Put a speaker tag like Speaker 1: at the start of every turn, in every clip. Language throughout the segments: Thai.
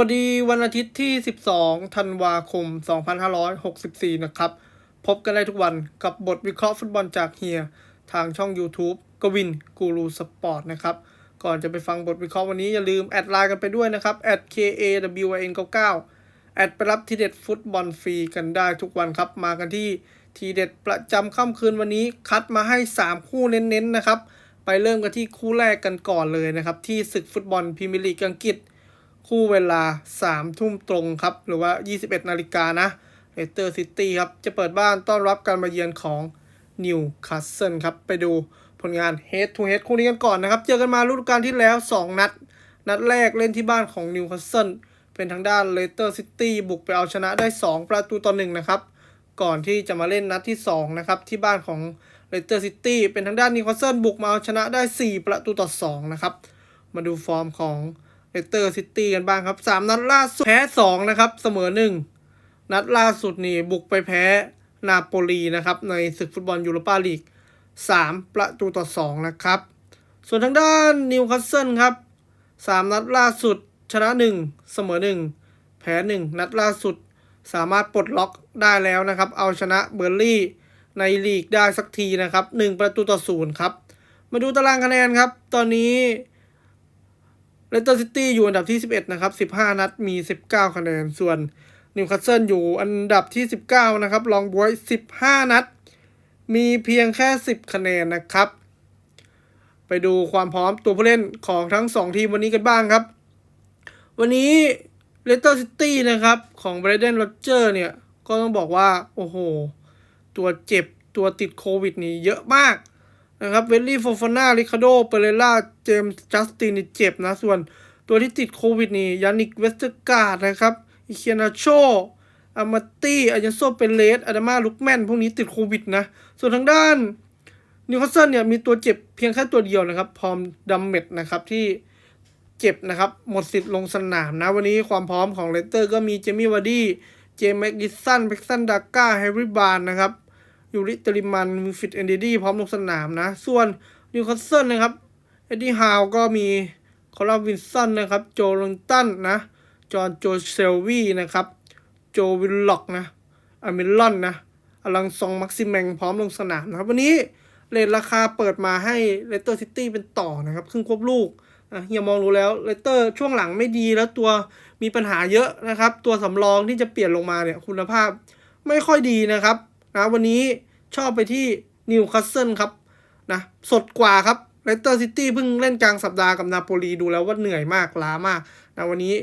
Speaker 1: วัสดีวันอาทิตย์ที่ 12 ธันวาคม 2564 นะครับ พบกันได้ทุกวันกับบทวิเคราะห์ฟุตบอลจากเฮีย ทางช่อง YouTube กวินกูรูสปอร์ตนะครับ ก่อนจะไปฟังบทวิเคราะห์วันนี้อย่าลืมแอดไลน์กันไปด้วยนะครับ @kawin99 แอดไปรับทีเด็ดฟุตบอลฟรีกันได้ทุกวันครับ มากันที่ทีเด็ดประจำค่ำคืนวันนี้ คัดมาให้ 3 คู่เน้นๆนะครับ ไปเริ่มกันที่คู่แรกกันก่อนเลยนะครับ ที่ศึกฟุตบอลพรีเมียร์ลีกอังกฤษ คู่เวลา 3 ทุ่มตรงครับ หรือว่า 21 นาฬิกานะเลสเตอร์ซิตี้ครับ จะเปิดบ้านต้อนรับการมาเยือนของนิวคาสเซิลครับ ไปดูผลงาน Head to Head คู่นี้กันก่อนนะครับ เจอกันมาฤดูกาลที่แล้ว 2 นัด นัดแรกเล่นที่บ้านของนิวคาสเซิลเป็นทางด้านเลสเตอร์ซิตี้บุกไปเอาชนะได้ 2 ประตูต่อ1นะครับ ก่อนที่จะมาเล่นนัดที่ 2 นะครับ ที่บ้านของเลสเตอร์ซิตี้เป็นทางด้านนิวคาสเซิลบุกมาเอาชนะได้ 4 ประตูต่อ2นะครับมาดูฟอร์มของ เลสเตอร์ซิตี้กันบ้างครับ 3 นัดล่าสุดแพ้2นะครับเสมอ 1 นัดล่าสุดนี่บุกไปแพ้นาโปลีนะครับในศึกฟุตบอลยูโรปาลีก 3 ประตูต่อ 2 นะครับ ส่วนทางด้านนิวคาสเซิลครับ 3 นัดล่าสุดชนะ 1 เสมอ 1 แพ้ 1 นัดล่าสุดสามารถปลดล็อกได้แล้วนะครับ เอาชนะเบอร์ลี่ในลีกได้สักทีนะครับ 1 ประตูต่อ 0 ครับ มาดูตารางคะแนนครับ ตอนนี้ เลสเตอร์ซิตี้อยู่อันดับที่ 11 นะครับ 15 นัดมี 19 คะแนน ส่วนนิวคาสเซิลอยู่อันดับที่ 19 นะครับ ลองบวย 15 นัด มีเพียงแค่ 10 คะแนนนะครับ ไปดูความพร้อมตัวผู้เล่นของทั้ง 2 ทีมวันนี้กันบ้างครับ วันนี้เลสเตอร์ซิตี้นะครับของเบรเดนโรเจอร์เนี่ย ก็ต้องบอกว่า โอ้โห ตัวเจ็บตัวติดโควิดนี่เยอะมาก นะครับเวลลี่โฟฟาน่าริคาโดเปเรล่าเจมส์จัสตินนี่เจ็บนะ ส่วนตัวที่ติดโควิดนี่ยานิกเวสเตอร์การ์ดนะครับอิเคียนาโชอามาตี้อายันโซเปเลสอาดามาลุกแมนพวกนี้ติดโควิดนะ ส่วนทางด้านนิวคาสเซิลเนี่ยมีตัวเจ็บเพียงแค่ตัวเดียวนะครับพร้อมดัมเมดนะครับที่เจ็บนะครับ หมดสิทธิ์ลงสนามนะ วันนี้ความพร้อมของเลสเตอร์ก็มีเจมี่วาร์ดี้เจมส์แม็กดิสันเบ็กซันดาก้าแฮร์รี่บาร์นนะครับ ยูริตริมันมิฟิตเอนเดดี้พร้อมลงสนามนะ ส่วนนิวคาสเซิลนะครับ เอ็ดดี้ฮาวก็มีคอลัมวินสันนะครับ โจลงตันนะ จอห์นโจเซลวีนะครับ โจวิลล็อกนะอามิลอนนะอลังซองมักซิแมงพร้อมลงสนามนะครับ วันนี้เรทราคาเปิดมาให้เลสเตอร์ซิตี้เป็นต่อนะครับ ครึ่งควบลูกอะเฮียมองรู้แล้วเลสเตอร์ช่วงหลังไม่ดีแล้วตัวมีปัญหาเยอะนะครับ ตัวสำรองที่จะเปลี่ยนลงมาเนี่ยคุณภาพไม่ค่อยดีนะครับ นะวันนี้ชอบไปที่นิวคาสเซิลครับนะสดกว่าครับเลสเตอร์ซิตี้เพิ่งเล่นกลางสัปดาห์กับนาโปลีดูแล้วว่าเหนื่อยมากล้ามากนะวันนี้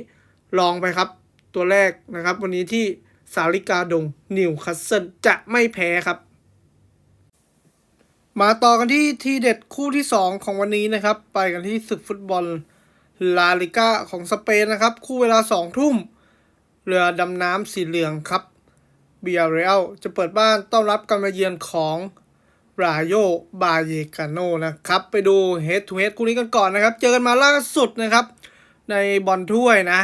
Speaker 1: ลองไปครับตัวแรกนะครับ วันนี้ที่สาลิกาดงนิวคาสเซิลจะไม่แพ้ครับ มาต่อกันที่ทีเด็ดคู่ที่ 2 ของวันนี้นะครับ ไปกันที่ศึกฟุตบอลลาลิก้าของสเปนนะครับ คู่เวลา2ทุ่มเรือดำน้ำสีเหลืองครับ บียเรลจะเปิดบ้านต้อนรับการมาเยือนของราโยบาเยกาโนนะครับ ไปดูเฮดทูเฮดคู่นี้กันก่อนนะครับ เจอกันมาล่าสุดนะครับ ในบอลถ้วยนะ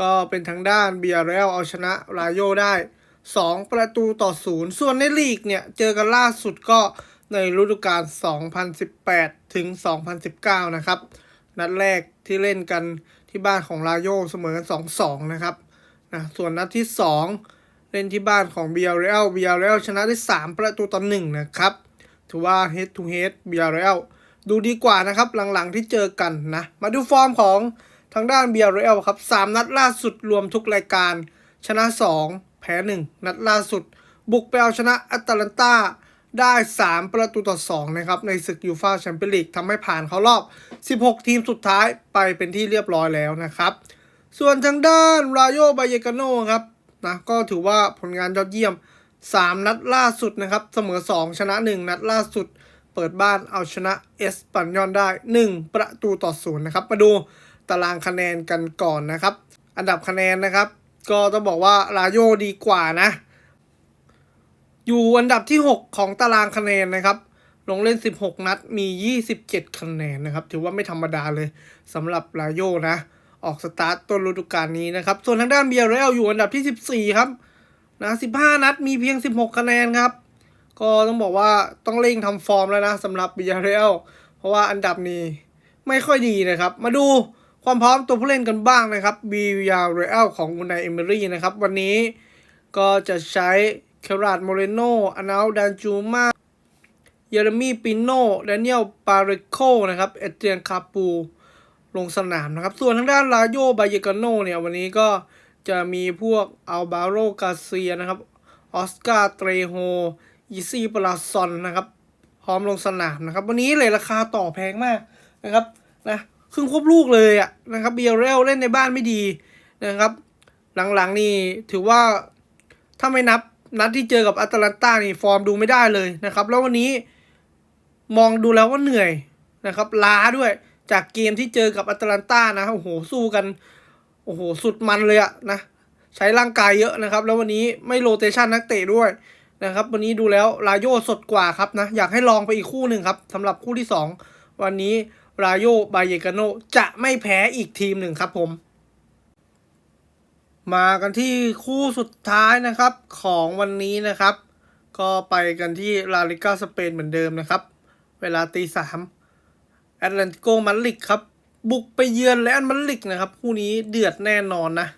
Speaker 1: ก็เป็นทางด้านเบียเรลเอาชนะราโยได้ 2 ประตูต่อศูนย์ส่วนในลีกเนี่ย เจอกันล่าสุดก็ในฤดูกาล 2018 ถึง 2019 นะครับ นัดแรกที่เล่นกันที่บ้านของราโยเสมอกัน 2-2 นะครับนะส่วนนัดที่ 2 เล่นที่บ้านของเบียเรลเบียเรลชนะได้ 3 ประตูต่อ1นะครับถือว่า head to head เบียเรลดูดีกว่านะครับหลังๆที่เจอกันนะ มาดูฟอร์มของทางด้านเบียเรลครับ 3 นัดล่าสุดรวมทุกรายการ ชนะ 2 แพ้ 1 นัดล่าสุด บุกไปเอาชนะอัตแลนตาได้ 3 ประตูต่อ 2 นะครับ ในศึกยูฟาแชมเปี้ยนลีกทำให้ผ่านเข้ารอบ 16 ทีมสุดท้ายไปเป็นที่เรียบร้อยแล้วนะครับ ส่วนทางด้านร a โยบาเยกาโนครับ นะก็ถือว่าผลงานยอดเยี่ยม 3 นัดล่าสุดนะครับ เสมอ 2 ชนะ 1 นัดล่าสุด เปิดบ้านเอาชนะเอสปันยอนได้ 1 ประตูต่อศูนย์นะครับ มาดูตารางคะแนนกันก่อนนะครับ อันดับคะแนนนะครับ ก็ต้องบอกว่าราโยดีกว่านะ อยู่อันดับที่ 6 ของตารางคะแนนนะครับลงเล่น 16 นัดมี 27 คะแนนนะครับ ถือว่าไม่ธรรมดาเลยสำหรับลาโยนะ ออกสตาร์ตต้นฤดูกาลนี้นะครับ ส่วนทางด้านเบียร์เรลอยู่อันดับที่ 14 ครับนะ15 นัดมีเพียง 16 คะแนนครับ ก็ต้องบอกว่าต้องเร่งทำฟอร์มแล้วนะสำหรับเบียร์เรลเพราะว่าอันดับนี้ไม่ค่อยดีนะครับ มาดูความพร้อมตัวผู้เล่นกันบ้างนะครับบียาเรอัลของอุนายเอเมรี่นะครับ วันนี้ก็จะใช้เคราดโมเรโนอานาลดันจูมาเยเรมีปิโนแดเนียลปาเรโคนะครับ เอเตียนคาปู ลงสนามนะครับ ส่วนทางด้านลาโยบาเยกาโนเนี่ยวันนี้ก็จะมีพวกอัลบาโรกาเซียนะครับออสการ์เตรโฮอีซี่ปลาซอนนะครับ พร้อมลงสนามนะครับ วันนี้เลยราคาต่อแพงมากนะครับนะครึ่งควบลูกเลยอะนะครับเบียร์เรลเล่นในบ้านไม่ดีนะครับ หลังๆนี่ถือว่าถ้าไม่นับนัดที่เจอกับอัตแลนตานี่ฟอร์มดูไม่ได้เลยนะครับ แล้ววันนี้มองดูแล้วว่าเหนื่อยนะครับล้าด้วย จากเกมที่เจอกับอัตแลนตานะโอ้โหสู้กัน โอ้โห สุดมันเลยอะนะ ใช้ร่างกายเยอะนะครับ แล้ววันนี้ไม่โรเตชันนักเตะด้วยนะครับ วันนี้ดูแล้วลาโยสดกว่าครับนะ อยากให้ลองไปอีกคู่หนึ่งครับสำหรับคู่ที่ 2 วันนี้ลาโยบายเยกาโนจะไม่แพ้อีกทีมหนึ่งครับผม มากันที่คู่สุดท้ายนะครับของวันนี้นะครับ ก็ไปกันที่ลาลิก้าสเปนเหมือนเดิมนะครับ เวลาตีสาม แอตแลนติโกมาดริดครับ บุกไปเยือนแลนมาดริดนะครับ คู่นี้เดือดแน่นอนนะ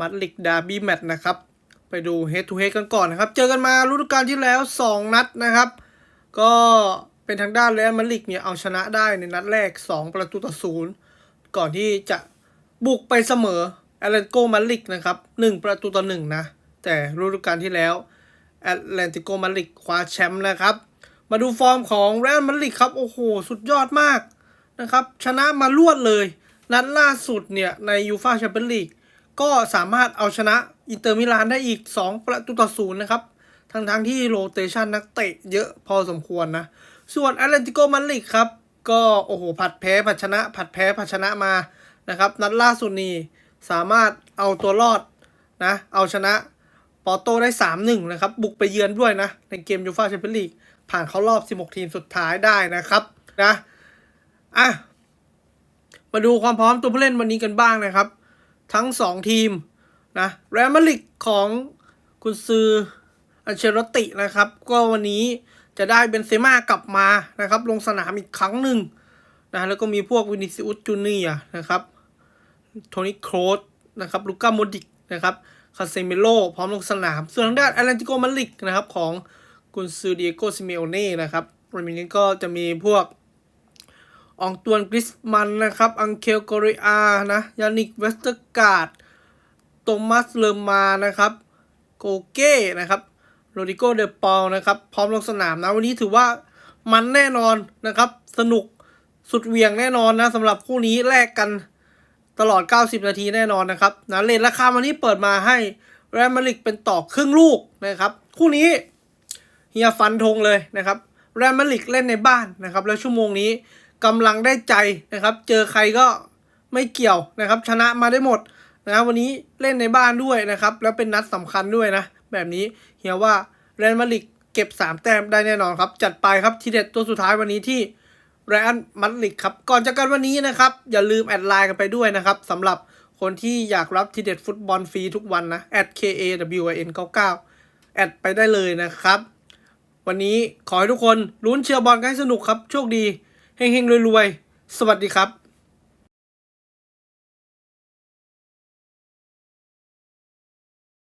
Speaker 1: มัดลิกดาร์บี้แมตช์นะครับ ไปดูเฮดทูเฮดกันก่อนนะครับ เจอกันมาฤดูกาลที่แล้ว 2 นัดนะครับ ก็เป็นทางด้านเรอัลมาดริดเนี่ยเอาชนะได้ในนัดแรก 2 ประตูต่อศูนย์ก่อนที่จะบุกไปเสมอแอตเลนติโกมาดริดนะครับ 1 ประตูต่อ1นะ แต่ฤดูกาลที่แล้วแอตเลนติโกมาดริดคว้าแชมป์นะครับ มาดูฟอร์มของเรอัลมาดริดครับ โอ้โห สุดยอดมากนะครับ ชนะมารวดเลย นัดล่าสุดเนี่ยในยูฟาแชมเปี้ยนลีกก็สามารถเอาชนะอินเตอร์มิลานได้อีก 2 ประตูต่อศูนย์นะครับ ทั้งทั้งๆที่โรเตชันนักเตะเยอะพอสมควรนะ ส่วนแอตเลนติโกมาดริดครับ ก็โอ้โห ผัดแพ้ผัดชนะ ผัดแพ้ผัดชนะมานะครับ นัดล่าสุดนี้สามารถเอาตัวรอดนะ เอาชนะ ปอโตได้3-1นะครับ บุกไปเยือนด้วยนะ ในเกมยูฟาแชมเปี้ยนลีกผ่านเข้ารอบ 16 ทีมสุดท้ายได้นะครับนะอะมาดูความพร้อมตัวผู้เล่นวันนี้กันบ้างนะครับ ทั้ง 2 ทีมนะแรอัลมาดริดของคุณซืออันเชลตินะครับ ก็วันนี้จะได้เบนเซม่ากลับมานะครับ ลงสนามอีกครั้งหนึ่งนะแล้วก็มีพวกวินิซิอุสจูเนียนะครับโทนี่โครสนะครับลูก้าโมดิกนะครับ คาเซเมโลพร้อมลงสนาม ส่วนทางด้านแอตเลนติโกมาดริดนะครับของกุนซือเดียโกซิเมโอเน่นะครับวันนี้ก็จะมีพวกอองตวนกริสมันนะครับอังเคลโกริอานะยานิกเวสเตอร์การ์ดโตมัสเลอร์มานะครับโกเก้นะครับโรดิโกเดปอลนะครับพร้อมลงสนามนะวันนี้ถือว่ามันแน่นอนนะครับ สนุกสุดเวียงแน่นอนนะสำหรับคู่นี้แลกกัน ตลอด 90 นาทีแน่นอนนะครับนะเลทราคาวันนี้เปิดมาให้แรมมาริกเป็นต่อครึ่งลูกนะครับ คู่นี้เฮียฟันธงเลยนะครับแรมมาริกเล่นในบ้านนะครับ แล้วชั่วโมงนี้กำลังได้ใจนะครับ เจอใครก็ไม่เกี่ยวนะครับ ชนะมาได้หมดนะครับวันนี้เล่นในบ้านด้วยนะครับ แล้วเป็นนัดสำคัญด้วยนะ แบบนี้เฮียว่าแรมมาริกเก็บ 3 แต้มได้แน่นอนครับ จัดไปครับทีเด็ดตัวสุดท้ายวันนี้ที่ ไรอันมัดลิกครับ ก่อนจากกันวันนี้นะครับ อย่าลืมแอดไลน์กันไปด้วยนะครับสำหรับคนที่อยากรับทีเด็ดฟุตบอลฟรีทุกวันนะ k a w i n 9 9 แอดไปได้เลยนะครับ วันนี้ขอให้ทุกคนลุ้นเชียร์บอลกันให้สนุกครับ โชคดีเฮงๆรวยๆ สวัสดีครับ